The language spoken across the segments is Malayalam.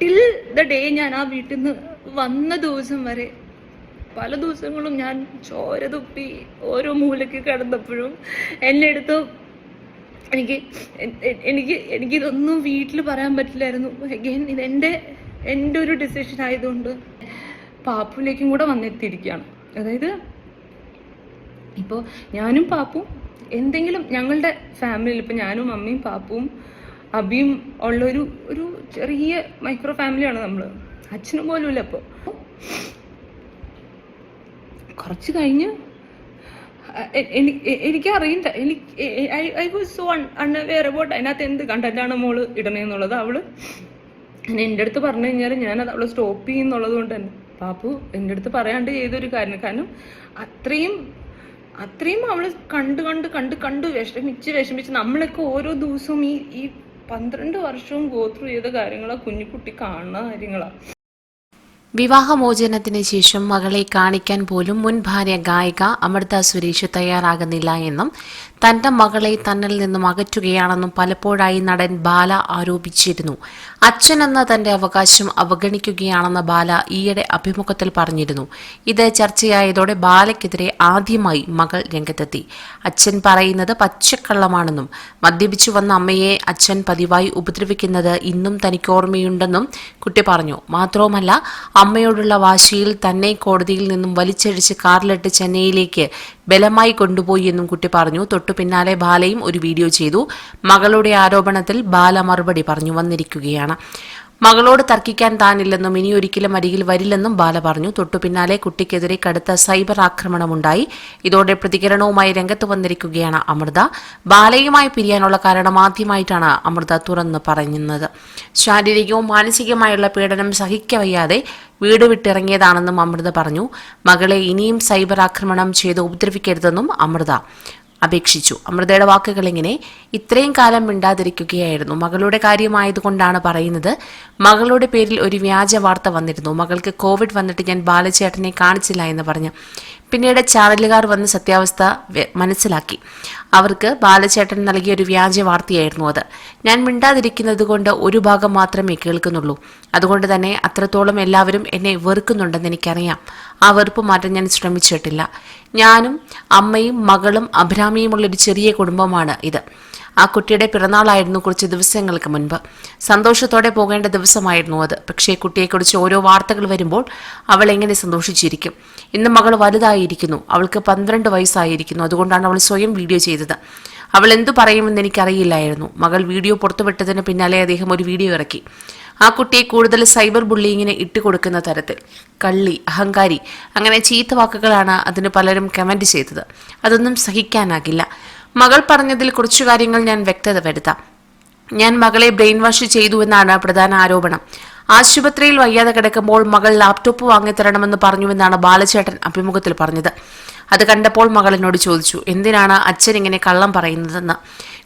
ടിൽ ദ ഡേ ഞാൻ ആ വീട്ടിൽ നിന്ന് വന്ന ദിവസം വരെ പല ദിവസങ്ങളും ഞാൻ ചോര തുപ്പി ഓരോ മൂലയ്ക്ക് കിടന്നപ്പോഴും എന്നെ എടുത്ത് എനിക്ക് എനിക്ക് എനിക്കിതൊന്നും വീട്ടിൽ പറയാൻ പറ്റില്ലായിരുന്നു. അഗൈൻ ഇത് എന്റെ ഒരു ഡിസിഷൻ ആയതുകൊണ്ട് പാപ്പുലേക്കും കൂടെ വന്നെത്തിയിരിക്കുകയാണ്. അതായത് ഇപ്പോൾ ഞാനും പാപ്പും എന്തെങ്കിലും ഞങ്ങളുടെ ഫാമിലിയിൽ ഇപ്പോൾ ഞാനും അമ്മയും പാപ്പും അബിയും ഉള്ള ഒരു ഒരു ചെറിയ മൈക്രോ ഫാമിലിയാണ് നമ്മൾ അച്ഛനും പോലും ഇല്ല അപ്പോൾ കുറച്ച് കഴിഞ്ഞ് എനിക്കറിയില്ല. എനിക്ക് I was so unaware about അതിനകത്ത് എന്ത് കണ്ടന്റാണ് മോൾ ഇടണേന്നുള്ളത് അവൾ എന്റെ അടുത്ത് പറഞ്ഞു കഴിഞ്ഞാൽ ഞാനത് അവളെ സ്റ്റോപ്പ് ചെയ്യുന്നുള്ളത് കൊണ്ട് തന്നെ. പാപ്പു എന്റെ അടുത്ത് പറയാണ്ട് ചെയ്തൊരു കാര്യം. കാരണം അത്രയും അത്രയും അവൾ കണ്ട് കണ്ട് കണ്ട് കണ്ട് വിഷമിച്ച് വിഷമിച്ച് നമ്മളൊക്കെ ഓരോ ദിവസവും ഈ ഈ പന്ത്രണ്ട് വർഷവും ഗോത്രൂ ചെയ്ത കാര്യങ്ങളാ കുഞ്ഞിക്കുട്ടി കാണുന്ന കാര്യങ്ങളാ. വിവാഹമോചനത്തിന് ശേഷം മകളെ കാണിക്കാൻ പോലും മുൻ ഭാര്യ ഗായിക അമൃത സുരേഷ് തയ്യാറാകുന്നില്ല എന്നും തന്റെ മകളെ തന്നിൽ നിന്നും അകറ്റുകയാണെന്നും പലപ്പോഴായി നടൻ ബാല ആരോപിച്ചിരുന്നു. അച്ഛനെന്ന തന്റെ അവകാശം അവഗണിക്കുകയാണെന്ന് ബാല ഈയിടെ അഭിമുഖത്തിൽ പറഞ്ഞിരുന്നു. ഇത് ചർച്ചയായതോടെ ബാലയ്ക്കെതിരെ ആദ്യമായി മകൾ രംഗത്തെത്തി. അച്ഛൻ പറയുന്നത് പച്ചക്കള്ളമാണെന്നും മദ്യപിച്ചു വന്ന അമ്മയെ അച്ഛൻ പതിവായി ഉപദ്രവിക്കുന്നത് ഇന്നും തനിക്ക് ഓർമ്മയുണ്ടെന്നും കുട്ടി പറഞ്ഞു. മാത്രവുമല്ല അമ്മയോടുള്ള വാശിയിൽ തന്നെ കോടതിയിൽ നിന്നും വലിച്ചഴിച്ച് കാറിലിട്ട് ചെന്നൈയിലേക്ക് ബലമായി കൊണ്ടുപോയി എന്നും കുട്ടി പറഞ്ഞു. തൊട്ടു പിന്നാലെ ബാലയും ഒരു വീഡിയോ ചെയ്തു. മകളുടെ ആരോപണത്തിൽ ബാല മറുപടി പറഞ്ഞു വന്നിരിക്കുകയാണ്. മകളോട് തർക്കിക്കാൻ താനില്ലെന്നും ഇനി ഒരിക്കലും അരികിൽ വരില്ലെന്നും ബാല പറഞ്ഞു. തൊട്ടു പിന്നാലെ കുട്ടിക്കെതിരെ കടുത്ത സൈബർ ആക്രമണമുണ്ടായി. ഇതോടെ പ്രതികരണവുമായി രംഗത്ത് വന്നിരിക്കുകയാണ് അമൃത. ബാലയുമായി പിരിയാനുള്ള കാരണം ആദ്യമായിട്ടാണ് അമൃത തുറന്ന് പറയുന്നത്. ശാരീരികവും മാനസികമായുള്ള പീഡനം സഹിക്കവയ്യാതെ വീട് വിട്ടിറങ്ങിയതാണെന്നും അമൃത പറഞ്ഞു. മകളെ ഇനിയും സൈബർ ആക്രമണം ചെയ്ത് ഉപദ്രവിക്കരുതെന്നും അമൃത അപേക്ഷിച്ചു. അമൃതയുടെ വാക്കുകൾ ഇങ്ങനെ ഇത്രയും കാലം മിണ്ടാതിരിക്കുകയായിരുന്നു. മകളുടെ കാര്യമായതുകൊണ്ടാണ് പറയുന്നത് മകളുടെ പേരിൽ ഒരു വ്യാജ വാർത്ത വന്നിരുന്നു. മകൾക്ക് കോവിഡ് വന്നിട്ട് ഞാൻ ബാലചേട്ടനെ കാണിച്ചില്ല എന്ന് പറഞ്ഞു. പിന്നീട് ചാനലുകാർ വന്ന് സത്യാവസ്ഥ മനസ്സിലാക്കി. അവർക്ക് ബാലചേട്ടൻ നൽകിയ ഒരു വ്യാജ വാർത്തയായിരുന്നു അത്. ഞാൻ മിണ്ടാതിരിക്കുന്നത് കൊണ്ട് ഒരു ഭാഗം മാത്രമേ കേൾക്കുന്നുള്ളൂ. അതുകൊണ്ട് തന്നെ അത്രത്തോളം എല്ലാവരും എന്നെ വെറുക്കുന്നുണ്ടെന്ന് എനിക്കറിയാം. ആ വെറുപ്പ് മാറ്റാൻ ഞാൻ ശ്രമിച്ചിട്ടില്ല. ഞാനും അമ്മയും മകളും അഭിരാമിയുമുള്ള ഒരു ചെറിയ കുടുംബമാണ് ഇത്. ആ കുട്ടിയുടെ പിറന്നാളായിരുന്നു കുറച്ച് ദിവസങ്ങൾക്ക് മുൻപ്. സന്തോഷത്തോടെ പോകേണ്ട ദിവസമായിരുന്നു അത്. പക്ഷേ കുട്ടിയെക്കുറിച്ച് ഓരോ വാർത്തകൾ വരുമ്പോൾ അവൾ എങ്ങനെ സന്തോഷിച്ചിരിക്കും? ഇന്ന് മകൾ വലുതായിരിക്കുന്നു. അവൾക്ക് പന്ത്രണ്ട് വയസ്സായിരിക്കുന്നു. അതുകൊണ്ടാണ് അവൾ സ്വയം വീഡിയോ ചെയ്തത്. അവൾ എന്തു പറയുമെന്ന് എനിക്കറിയില്ലായിരുന്നു. മകൾ വീഡിയോ പുറത്തുവിട്ടതിന് പിന്നാലെ അദ്ദേഹം ഒരു വീഡിയോ ഇറക്കി. ആ കുട്ടിയെ കൂടുതൽ സൈബർ ബുള്ളിങ്ങിന് ഇട്ടുകൊടുക്കുന്ന തരത്തിൽ. കള്ളി അഹങ്കാരി അങ്ങനെ ചീത്ത വാക്കുകളാണ് അതിന് പലരും കമന്റ് ചെയ്തത്. അതൊന്നും സഹിക്കാനാകില്ല. മകൾ പറഞ്ഞതിൽ കുറച്ചു കാര്യങ്ങൾ ഞാൻ വ്യക്തത വരുത്താം. ഞാൻ മകളെ ബ്രെയിൻ വാഷ് ചെയ്തു എന്നാണ് പ്രധാന ആരോപണം. ആശുപത്രിയിൽ വയ്യാതെ കിടക്കുമ്പോൾ മകൾ ലാപ്ടോപ്പ് വാങ്ങിത്തരണമെന്ന് പറഞ്ഞുവെന്നാണ് ബാലചേട്ടൻ അഭിമുഖത്തിൽ പറഞ്ഞത്. അത് കണ്ടപ്പോൾ മകൾ എന്നോട് ചോദിച്ചു എന്തിനാണ് അച്ഛൻ ഇങ്ങനെ കള്ളം പറയുന്നതെന്ന്?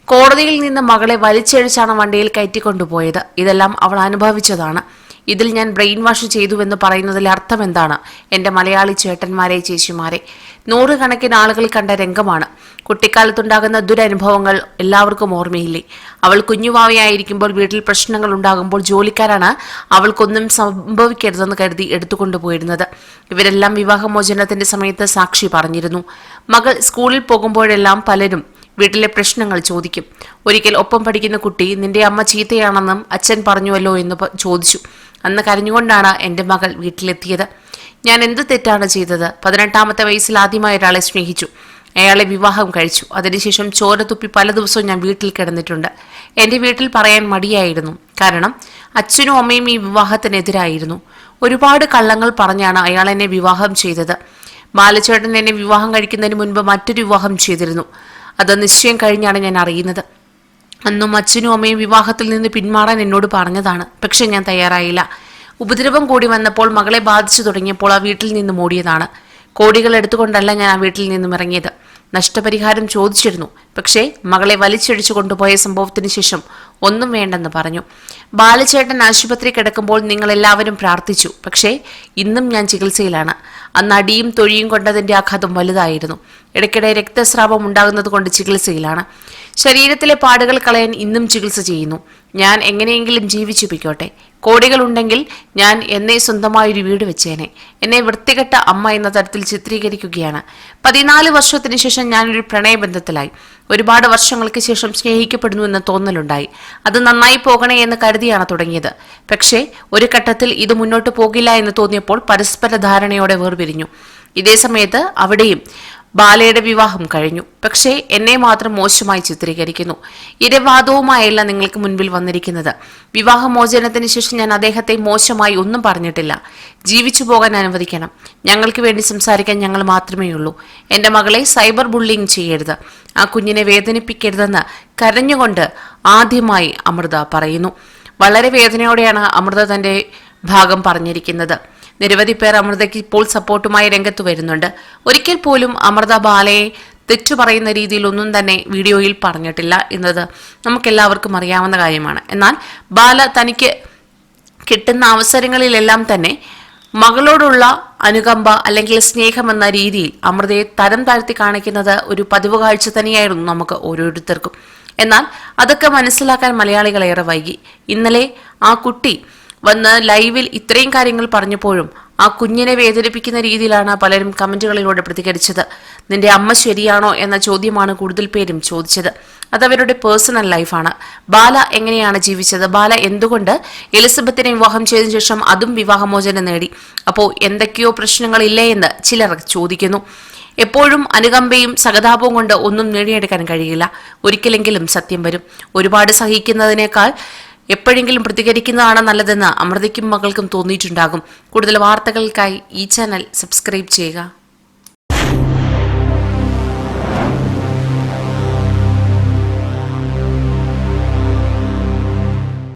കോടതിയിൽ നിന്ന് മകളെ വലിച്ചഴിച്ചാണ് വണ്ടിയിൽ കയറ്റിക്കൊണ്ടുപോയത്. ഇതെല്ലാം അവൾ അനുഭവിച്ചതാണ്. ഇതിൽ ഞാൻ ബ്രെയിൻ വാഷ് ചെയ്തുവെന്ന് പറയുന്നതിൽ അർത്ഥം എന്താണ്? എന്റെ മലയാളി ചേട്ടന്മാരെ ചേച്ചിമാരെ. നൂറുകണക്കിന് ആളുകൾ കണ്ട രംഗമാണ്. കുട്ടിക്കാലത്തുണ്ടാകുന്ന ദുരനുഭവങ്ങൾ എല്ലാവർക്കും ഓർമ്മയില്ലേ? അവൾ കുഞ്ഞുവാവയായിരിക്കുമ്പോൾ വീട്ടിൽ പ്രശ്നങ്ങൾ ഉണ്ടാകുമ്പോൾ ജോലിക്കാരാണ് അവൾക്കൊന്നും സംഭവിക്കരുതെന്ന് കരുതി എടുത്തുകൊണ്ടുപോയിരുന്നത് ഇവരെല്ലാം വിവാഹമോചനത്തിന്റെ സമയത്ത് സാക്ഷി പറഞ്ഞിരുന്നു. മകൾ സ്കൂളിൽ പോകുമ്പോഴെല്ലാം പലരും വീട്ടിലെ പ്രശ്നങ്ങൾ ചോദിക്കും. ഒരിക്കൽ ഒപ്പം പഠിക്കുന്ന കുട്ടി നിന്റെ അമ്മ ചീത്തയാണെന്നും അച്ഛൻ പറഞ്ഞുവല്ലോ എന്ന് ചോദിച്ചു. അന്ന് കരഞ്ഞുകൊണ്ടാണ് എന്റെ മകൾ വീട്ടിലെത്തിയത്. ഞാൻ എന്ത് തെറ്റാണ് ചെയ്തത്? പതിനെട്ടാമത്തെ വയസ്സിൽ ആദ്യമായി ഒരാളെ സ്നേഹിച്ചു. അയാളെ വിവാഹം കഴിച്ചു. അതിനുശേഷം ചോര തുപ്പി പല ദിവസവും ഞാൻ വീട്ടിൽ കിടന്നിട്ടുണ്ട്. എന്റെ വീട്ടിൽ പറയാൻ മടിയായിരുന്നു. കാരണം അച്ഛനും അമ്മയും ഈ വിവാഹത്തിനെതിരായിരുന്നു. ഒരുപാട് കള്ളങ്ങൾ പറഞ്ഞാണ് അയാൾ എന്നെ വിവാഹം ചെയ്തത്. ബാലചേട്ടൻ എന്നെ വിവാഹം കഴിക്കുന്നതിന് മുൻപ് മറ്റൊരു വിവാഹം ചെയ്തിരുന്നു. അത് നിശ്ചയം കഴിഞ്ഞാണ് ഞാൻ അറിയുന്നത്. അന്നും അച്ഛനും അമ്മയും വിവാഹത്തിൽ നിന്ന് പിന്മാറാൻ എന്നോട് പറഞ്ഞതാണ്. പക്ഷെ ഞാൻ തയ്യാറായില്ല. ഉപദ്രവം കൂടി വന്നപ്പോൾ മകളെ ബാധിച്ചു തുടങ്ങിയപ്പോൾ ആ വീട്ടിൽ നിന്ന് ഓടിയതാണ്. കോടികൾ എടുത്തുകൊണ്ടല്ല ഞാൻ ആ വീട്ടിൽ നിന്നും ഇറങ്ങിയത്. നഷ്ടപരിഹാരം ചോദിച്ചിരുന്നു. പക്ഷേ മകളെ വലിച്ചടിച്ചു കൊണ്ടുപോയ സംഭവത്തിന് ശേഷം ഒന്നും വേണ്ടെന്ന് പറഞ്ഞു. ബാലചേട്ടൻ ആശുപത്രി കിടക്കുമ്പോൾ നിങ്ങൾ എല്ലാവരും പ്രാർത്ഥിച്ചു. പക്ഷേ ഇന്നും ഞാൻ ചികിത്സയിലാണ്. അന്ന് അടിയും തൊഴിയും കൊണ്ടതിന്റെ ആഘാതം വലുതായിരുന്നു. ഇടയ്ക്കിടെ രക്തസ്രാവം ഉണ്ടാകുന്നത് കൊണ്ട് ചികിത്സയിലാണ്. ശരീരത്തിലെ പാടുകൾ കളയാൻ ഇന്നും ചികിത്സ ചെയ്യുന്നു. ഞാൻ എങ്ങനെയെങ്കിലും ജീവിച്ചു പൊയ്ക്കോട്ടെ. കോടികളുണ്ടെങ്കിൽ ഞാൻ എന്നെ സ്വന്തമായൊരു വീട് വെച്ചേനെ. എന്നെ വൃത്തികെട്ട അമ്മ എന്ന തരത്തിൽ ചിത്രീകരിക്കുകയാണ്. പതിനാല് വർഷത്തിന് ശേഷം ഞാനൊരു പ്രണയബന്ധത്തിലായി. ഒരുപാട് വർഷങ്ങൾക്ക് ശേഷം സ്നേഹിക്കപ്പെടുന്നു എന്ന തോന്നലുണ്ടായി. അത് നന്നായി പോകണേ എന്ന് കരുതിയാണ് തുടങ്ങിയത്. പക്ഷേ ഒരു ഘട്ടത്തിൽ ഇത് മുന്നോട്ട് പോകില്ല എന്ന് തോന്നിയപ്പോൾ പരസ്പര ധാരണയോടെ വേർപിരിഞ്ഞു. ഇതേ സമയത്ത് അവിടെയും ബാലയുടെ വിവാഹം കഴിഞ്ഞു. പക്ഷേ എന്നെ മാത്രം മോശമായി ചിത്രീകരിക്കുന്നു. ഇരവാദവുമായല്ല നിങ്ങൾക്ക് മുൻപിൽ വന്നിരിക്കുന്നത്. വിവാഹമോചനത്തിന് ശേഷം ഞാൻ അദ്ദേഹത്തെ മോശമായി ഒന്നും പറഞ്ഞിട്ടില്ല. ജീവിച്ചു പോകാൻ അനുവദിക്കണം. ഞങ്ങൾക്ക് വേണ്ടി സംസാരിക്കാൻ ഞങ്ങൾ മാത്രമേ ഉള്ളൂ. എന്റെ മകളെ സൈബർ ബുള്ളിങ് ചെയ്യരുത്. ആ കുഞ്ഞിനെ വേദനിപ്പിക്കരുതെന്ന് കരഞ്ഞുകൊണ്ട് ആദ്യമായി അമൃത പറയുന്നു. വളരെ വേദനയോടെയാണ് അമൃത തന്റെ ഭാഗം പറഞ്ഞിരിക്കുന്നത്. നിരവധി പേർ അമൃതയ്ക്ക് ഇപ്പോൾ സപ്പോർട്ടുമായി രംഗത്ത് വരുന്നുണ്ട്. ഒരിക്കൽ പോലും അമൃത ബാലയെ തെറ്റു പറയുന്ന രീതിയിൽ ഒന്നും തന്നെ വീഡിയോയിൽ പറഞ്ഞിട്ടില്ല എന്നത് നമുക്കെല്ലാവർക്കും അറിയാവുന്ന കാര്യമാണ്. എന്നാൽ ബാല തനിക്ക് കിട്ടുന്ന അവസരങ്ങളിലെല്ലാം തന്നെ മകളോടുള്ള അനുകമ്പ അല്ലെങ്കിൽ സ്നേഹം എന്ന രീതിയിൽ അമൃതയെ തരം താഴ്ത്തി കാണിക്കുന്നത് ഒരു പതിവ് കാഴ്ച തന്നെയായിരുന്നു നമുക്ക് ഓരോരുത്തർക്കും. എന്നാൽ അതൊക്കെ മനസ്സിലാക്കാൻ മലയാളികൾ ഏറെ വൈകി. ഇന്നലെ ആ കുട്ടി വന്ന് ലൈവിൽ ഇത്രയും കാര്യങ്ങൾ പറഞ്ഞപ്പോഴും ആ കുഞ്ഞിനെ വേദനിപ്പിക്കുന്ന രീതിയിലാണ് പലരും കമന്റുകളിലൂടെ പ്രതികരിച്ചത്. നിന്റെ അമ്മ ശരിയാണോ എന്ന ചോദ്യമാണ് കൂടുതൽ പേരും ചോദിച്ചത്. അതവരുടെ പേഴ്സണൽ ലൈഫാണ്. ബാല എങ്ങനെയാണ് ജീവിച്ചത്? ബാല എന്തുകൊണ്ട് എലിസബത്തിനെ വിവാഹം ചെയ്തതിനു ശേഷം അതും വിവാഹമോചനം നേടി? അപ്പോൾ എന്തൊക്കെയോ പ്രശ്നങ്ങളില്ലേ എന്ന് ചിലർ ചോദിക്കുന്നു. എപ്പോഴും അനുകമ്പയും സഹതാപവും കൊണ്ട് ഒന്നും നേടിയെടുക്കാൻ കഴിയില്ല. ഒരിക്കലെങ്കിലും സത്യം വരും. ഒരുപാട് സഹിക്കുന്നതിനേക്കാൾ എപ്പോഴെങ്കിലും പ്രതികരിക്കുന്നതാണ് നല്ലതെന്ന് അമൃതയ്ക്കും മകൾക്കും തോന്നിയിട്ടുണ്ടാകും. കൂടുതൽ വാർത്തകൾക്കായി ഈ ചാനൽ സബ്സ്ക്രൈബ് ചെയ്യുക.